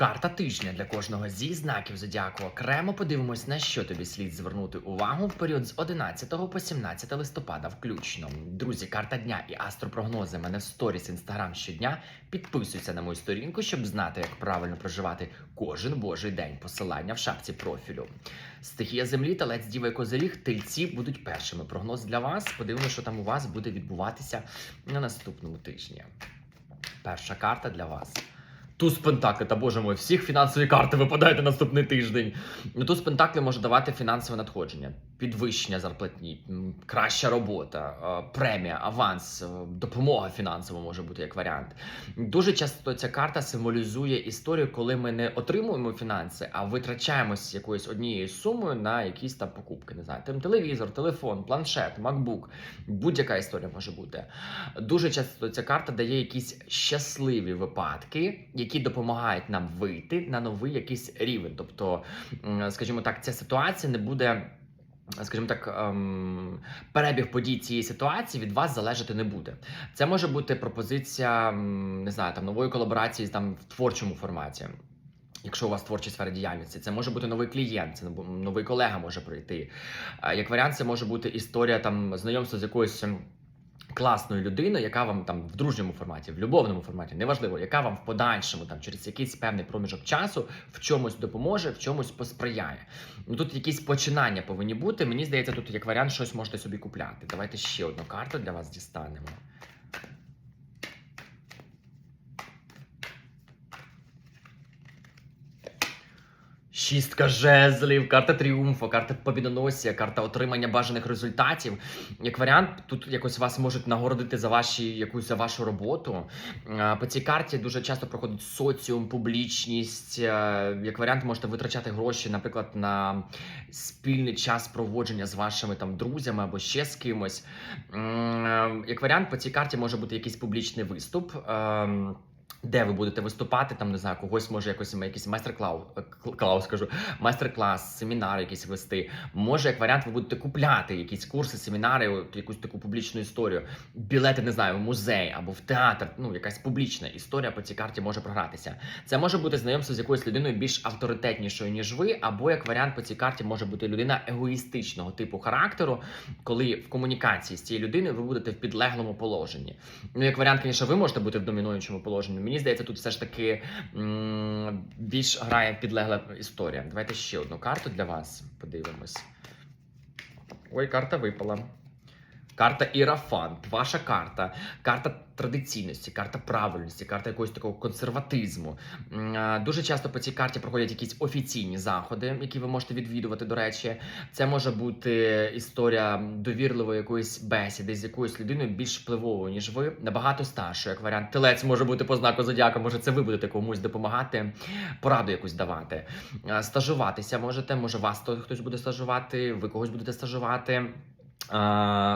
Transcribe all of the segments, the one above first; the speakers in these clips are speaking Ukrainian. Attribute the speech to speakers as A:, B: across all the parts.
A: Карта тижня для кожного зі знаків зодіаку. Окремо подивимось, на що тобі слід звернути увагу в період з 11 по 17 листопада, включно. Друзі, карта дня і астропрогнози мене в сторіс інстаграм щодня. Підписуйся на мою сторінку, щоб знати, як правильно проживати кожен божий день. Посилання в шапці профілю. Стихія землі, талець діва і козиріг, тельці будуть першими. Прогноз для вас. Подивимося, що там у вас буде відбуватися на наступному тижні. Перша карта для вас. Туз Пентакли, та боже мой, всіх фінансові карти випадають на наступний тиждень. Ну, Туз Пентакли може давати фінансове надходження, підвищення зарплатні, краща робота, е, премія, аванс, е, допомога фінансова може бути як варіант. Дуже часто ця карта символізує історію, коли ми не отримуємо фінанси, а витрачаємось якоюсь однією сумою на якісь там покупки. Не знаю, там телевізор, телефон, планшет, MacBook, будь-яка історія може бути. Дуже часто ця карта дає якісь щасливі випадки, які допомагають нам вийти на новий якийсь рівень. Тобто, скажімо так, ця ситуація не буде. Скажімо так, ем, перебіг подій цієї ситуації від вас залежати не буде. Це може бути пропозиція, не знаю, там нової колаборації там в творчому форматі. Якщо у вас творча сфера діяльності, це може бути новий клієнт, це новий колега може прийти. Е, Як варіант, це може бути історія там знайомства з якоюсь ем, класною людиною, яка вам там в дружньому форматі, в любовному форматі, неважливо, яка вам в подальшому там через якийсь певний проміжок часу в чомусь допоможе, в чомусь посприяє. Ну тут якісь починання повинні бути. Мені здається, тут як варіант щось можете собі купляти. Давайте ще одну карту для вас дістанемо. Шістка жезлів, карта тріумфу, карта побідоносія, карта отримання бажаних результатів. Як варіант, тут якось вас можуть нагородити за ваші якусь за вашу роботу. По цій карті дуже часто проходить соціум, публічність. Як варіант, можете витрачати гроші, наприклад, на спільний час проводження з вашими там друзями або ще з кимось. Як варіант, по цій карті може бути якийсь публічний виступ. Де ви будете виступати, там не знаю, когось може якось якийсь майстер-клау кл- клаус, скажу, майстер-клас, семінар якийсь вести. Може, як варіант, ви будете купляти якісь курси, семінари, якусь таку публічну історію. Білети, не знаю, в музей або в театр. Ну, якась публічна історія по цій карті може програтися. Це може бути знайомство з якоюсь людиною більш авторитетнішою, ніж ви, або як варіант по цій карті може бути людина егоїстичного типу характеру, коли в комунікації з цією людиною ви будете в підлеглому положенні. Ну, як варіант, звісно, ви можете бути в домінуючому положенні. Мені здається, тут все ж таки більш грає підлегла історія. Давайте ще одну карту для вас подивимось. Ой, карта випала. Карта Ірафант, ваша карта, карта традиційності, карта правильності, карта якогось такого консерватизму. Дуже часто по цій карті проходять якісь офіційні заходи, які ви можете відвідувати. До речі, це може бути історія довірливої якоїсь бесіди з якоюсь людиною більш впливовою, ніж ви, набагато старшою, як варіант. Телець може бути по знаку зодіака, може це ви будете комусь допомагати, пораду якусь давати. Стажуватися можете, може вас то хтось буде стажувати, ви когось будете стажувати.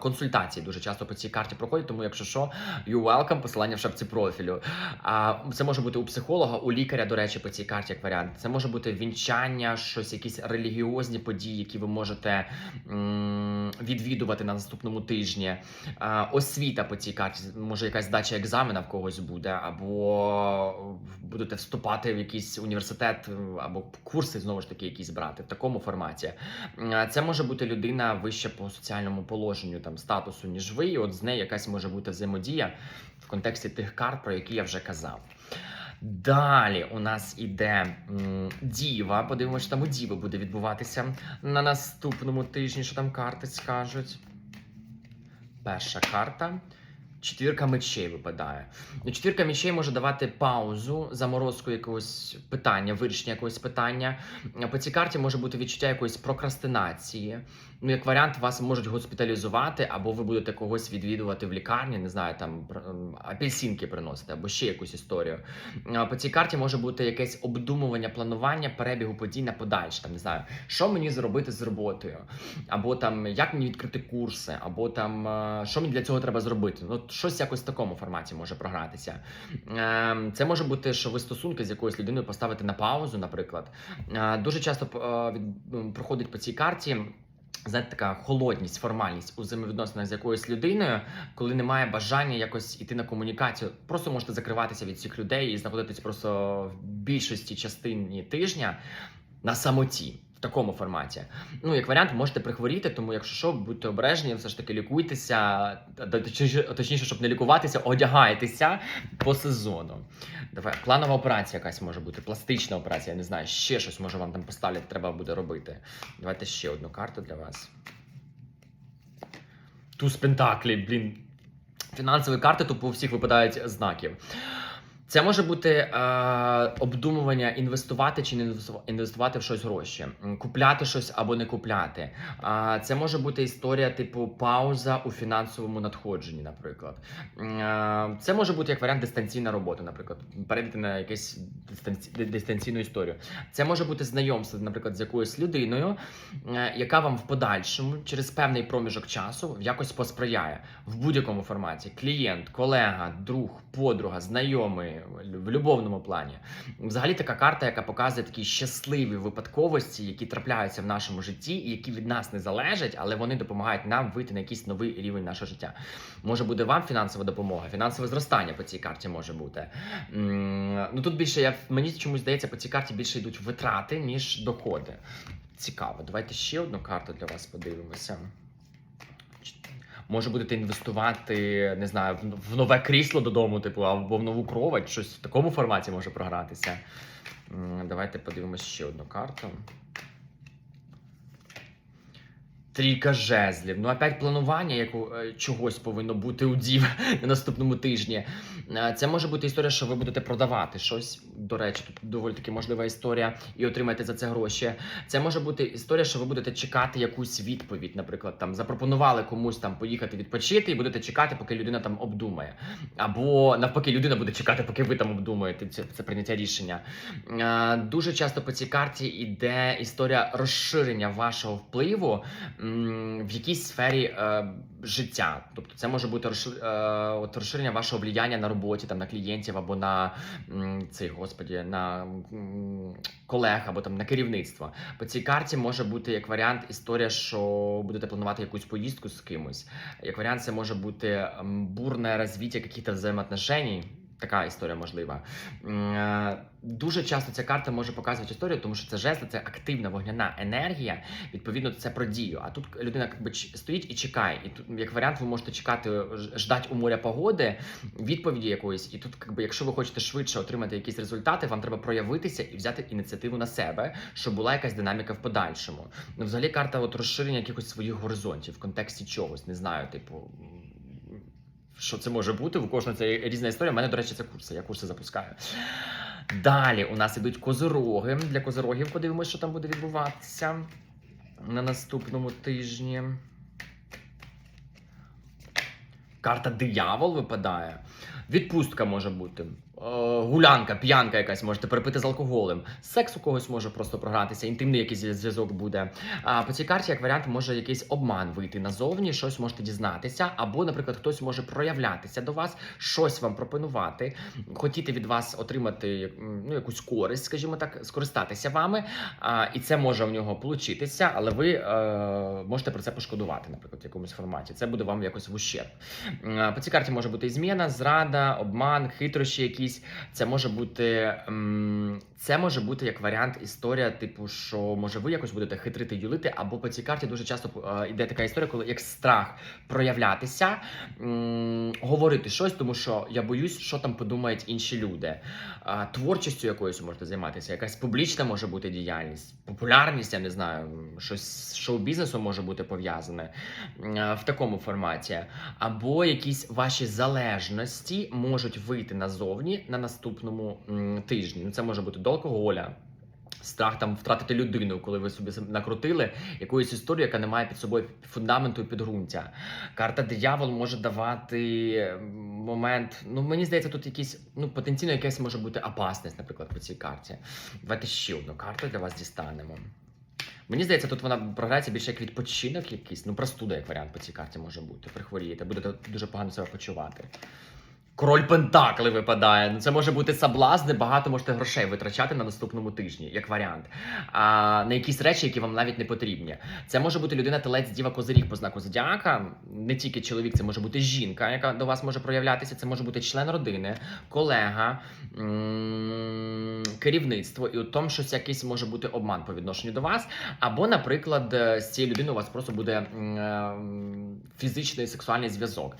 A: Консультації дуже часто по цій карті проходять, тому якщо що, you welcome, посилання в шапці профілю. Це може бути у психолога, у лікаря, до речі, по цій карті як варіант. Це може бути вінчання, щось, якісь релігіозні події, які ви можете відвідувати на наступному тижні. Освіта по цій карті, може якась здача екзамена в когось буде, або будете вступати в якийсь університет, або курси знову ж таки якісь брати в такому форматі. Це може бути людина вище по соціальному положенню, там статусу, ніж ви, і от з нею якась може бути взаємодія в контексті тих карт, про які я вже казав. Далі у нас іде Діва. Подивимося, що там у Діви буде відбуватися на наступному тижні, що там карти скажуть. Перша карта. Четвірка мечей випадає. Ну, Четвірка мечей може давати паузу, заморозку якогось питання, вирішення якогось питання. По цій карті може бути відчуття якоїсь прокрастинації. Ну, як варіант, вас можуть госпіталізувати, або ви будете когось відвідувати в лікарні, не знаю, там апельсинки приносити, або ще якусь історію. По цій карті може бути якесь обдумування, планування перебігу подій на подальше. Там не знаю, що мені зробити з роботою, або там як мені відкрити курси, або там що мені для цього треба зробити. Ну, щось якось в такому форматі може програтися. Ем, Це може бути, що ви стосунки з якоюсь людиною поставите на паузу, наприклад. Е, Дуже часто е, проходить по цій карті. знаєте, така холодність, формальність у взаємовідносинах з якоюсь людиною, коли немає бажання якось іти на комунікацію. Просто можете закриватися від цих людей і знаходитись просто в більшості частині тижня на самоті. Такому форматі. Ну, як варіант, можете прихворіти, тому якщо що, будьте обережні, все ж таки лікуйтеся, точніше, щоб не лікуватися, одягайтеся по сезону. Давай, планова операція якась може бути, пластична операція, я не знаю, ще щось може вам там поставлять, треба буде робити. Давайте ще одну карту для вас. Туз Пентаклі, блін. Фінансові карти тупо у всіх випадають знаків. Це може бути е, обдумування інвестувати чи не інвестувати в щось гроші, купляти щось або не купляти. А це може бути історія типу пауза у фінансовому надходженні, наприклад. Е, Це може бути як варіант дистанційна робота, наприклад, перейти на якусь дистанці... дистанційну історію. Це може бути знайомство, наприклад, з якоюсь людиною, е, яка вам в подальшому через певний проміжок часу якось посприяє в будь-якому форматі: клієнт, колега, друг, подруга, знайомий в любовному плані. Взагалі така карта, яка показує такі щасливі випадковості, які трапляються в нашому житті, і які від нас не залежать, але вони допомагають нам вийти на якийсь новий рівень нашого життя. Може буде вам фінансова допомога, фінансове зростання по цій карті може бути. Ну тут більше я мені чомусь здається, по цій карті більше йдуть витрати, ніж доходи. Цікаво. Давайте ще одну карту для вас подивимося. Може будете інвестувати, не знаю, в- нове крісло додому, типу, або в нову кровать, щось в такому форматі може програтися. Давайте подивимось ще одну карту. Трійка жезлів. Ну, опять планування як у чогось повинно бути у дів на наступному тижні. Е, Це може бути історія, що ви будете продавати щось. До речі, тут доволі таки можлива історія, і отримаєте за це гроші. Це може бути історія, що ви будете чекати якусь відповідь. Наприклад, там запропонували комусь там поїхати відпочити, і будете чекати, поки людина там обдумає. Або навпаки, людина буде чекати, поки ви там обдумаєте це, це прийняття рішення. Е, Дуже часто по цій карті йде історія розширення вашого впливу в якійсь сфері е, життя. Тобто, це може бути е, розширення вашого влияння на роботі, там на клієнтів або на цей господі, на колег або там на керівництво. По цій карті може бути як варіант історія, що будете планувати якусь поїздку з кимось. Як варіант, це може бути бурне розвиття якихось взаємоотношеній. Така історія можлива. Е, Дуже часто ця карта може показувати історію, тому що це жезл, це активна вогняна енергія. Відповідно, це про дію. А тут людина якби стоїть і чекає. І тут, як варіант, ви можете чекати, ж- ждать у моря погоди, відповіді якоїсь. І тут, якби, якщо ви хочете швидше отримати якісь результати, вам треба проявитися і взяти ініціативу на себе, щоб була якась динаміка в подальшому. Ну, взагалі, карта от розширення якихось своїх горизонтів в контексті чогось. Не знаю, типу. Що це може бути? У кожного це різна історія. У мене, до речі, це курси. Я курси запускаю. Далі у нас ідуть козороги. Для козорогів подивимося, що там буде відбуватися на наступному тижні. Карта диявол випадає. Відпустка може бути. Е, Гулянка, п'янка якась можете перепити з алкоголем. Секс у когось може просто програтися, інтимний якийсь зв'язок буде. А по цій карті, як варіант, може якийсь обман вийти назовні, щось можете дізнатися, або, наприклад, хтось може проявлятися до вас, щось вам пропонувати, хотіти від вас отримати ну, якусь користь, скажімо так, скористатися вами. А, і це може в нього получитися, але ви е, можете про це пошкодувати, наприклад, в якомусь форматі. Це буде вам якось в ущерб. По цій карті може бути і зміна, зрада, обман, хитрощі якісь. Це може бути. Це може бути як варіант історія, типу, що може ви якось будете хитрити, юлити, або по цій карті дуже часто е, йде така історія, коли як страх проявлятися, говорити щось, тому що я боюсь, що там подумають інші люди. Творчістю якоюсь можете займатися, якась публічна може бути діяльність, популярність, я не знаю, щось з шоу-бізнесом може бути пов'язане в такому форматі. Або якісь ваші залежності можуть вийти назовні на наступному тижні. Ну, це може бути до алкоголя. Страх там втратити людину, коли ви собі накрутили якоюсь історію, яка не має під собою фундаменту і підґрунтя. Карта диявол може давати момент. Ну мені здається, тут якийсь ну потенційно якась може бути опасність, наприклад, по цій карті. Давайте ще одну карту для вас дістанемо. Мені здається, тут вона програється більше як відпочинок якийсь. Ну, простуда, як варіант по цій карті може бути. Прихворієте, будете дуже погано себе почувати. Король Пентакли випадає. Ну, це може бути соблазни, багато можете грошей витрачати на наступному тижні, як варіант. А, на якісь речі, які вам навіть не потрібні. Це може бути людина телець діва козиріг по знаку зодіака. Не тільки чоловік, це може бути жінка, яка до вас може проявлятися. Це може бути член родини, колега, керівництво. І у тому, щось якийсь може бути обман по відношенню до вас. Або, наприклад, е, з цією людиною у вас просто буде е, фізичний сексуальний зв'язок.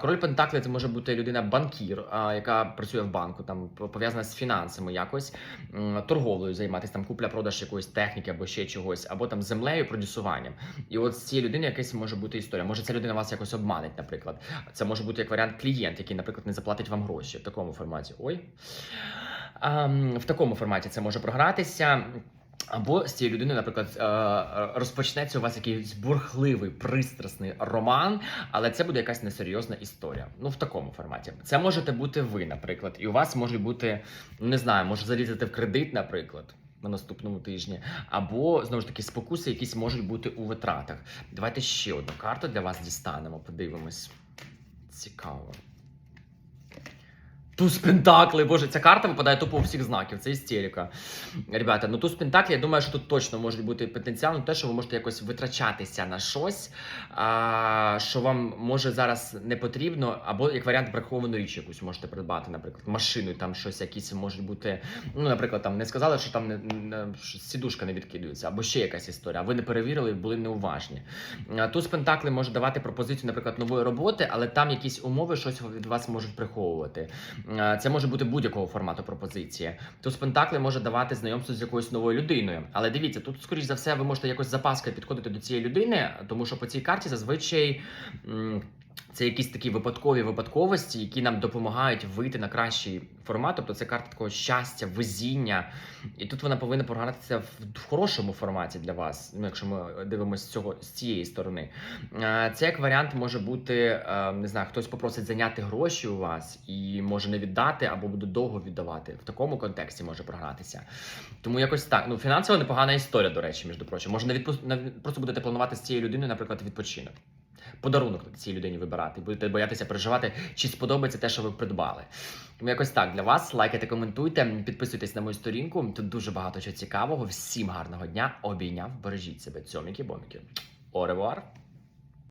A: Король Пентакли це може бути людина банкір, яка працює в банку, там пов'язана з фінансами, якось торговлею займатися, там купля-продаж якоїсь техніки або ще чогось, або там землею, продюсуванням. І от з цієї людини якась може бути історія. Може, ця людина вас якось обманить, наприклад. Це може бути як варіант клієнт, який, наприклад, не заплатить вам гроші в такому форматі. Ой. В такому форматі це може програтися. Або з цією людиною, наприклад, е, розпочнеться у вас якийсь бурхливий, пристрасний роман, але це буде якась несерйозна історія. Ну, в такому форматі. Це можете бути ви, наприклад, і у вас може бути, не знаю, може залізати в кредит, наприклад. На наступному тижні, або знову ж таки спокуси, якісь можуть бути у витратах. Давайте ще одну карту для вас дістанемо. Подивимось. Цікаво. Туз Пентакли, боже, ця карта випадає тупо у всіх знаків. Це істерика. Ребята, ну туз Пентаклі, я думаю, що тут точно може бути потенціал на те, що ви можете якось витрачатися на щось, а, що вам може зараз не потрібно, або як варіант приховану річ якусь можете придбати, наприклад, машину, там щось якісь можуть бути. Ну, наприклад, там не сказали, що там не, не що сідушка не відкидується, або ще якась історія. Ви не перевірили, були неуважні. Туз Пентакли може давати пропозицію, наприклад, нової роботи, але там якісь умови щось від вас можуть приховувати. Е, Це може бути будь-якого формату пропозиції. Туз Пентакли може давати знайомство з якоюсь новою людиною. Але дивіться, тут, скоріш за все, ви можете якось з запаскою підходити до цієї людини, тому що по цій карті зазвичай. Це якісь такі випадкові випадковості, які нам допомагають вийти на кращий формат. Тобто це карта такого щастя, везіння. І тут вона повинна програтися в, хорошому форматі для вас. Ну, якщо ми дивимося з цього з цієї сторони. Це як варіант може бути, е, не знаю, хтось попросить зайняти гроші у вас і може не віддати або буде довго віддавати. В такому контексті може програтися. Тому якось так. Ну, фінансово непогана історія, до речі, між прочим. Може, не відпу- просто будете планувати з цією людиною, наприклад, відпочинок. Подарунок цій людині вибирати, будете боятися переживати, чи сподобається те, що ви придбали. Тому якось так для вас. Лайкайте, коментуйте, підписуйтесь на мою сторінку. Тут дуже багато чого цікавого. Всім гарного дня. Обійняв, бережіть себе. Цьоміки, боміки. Оревуар.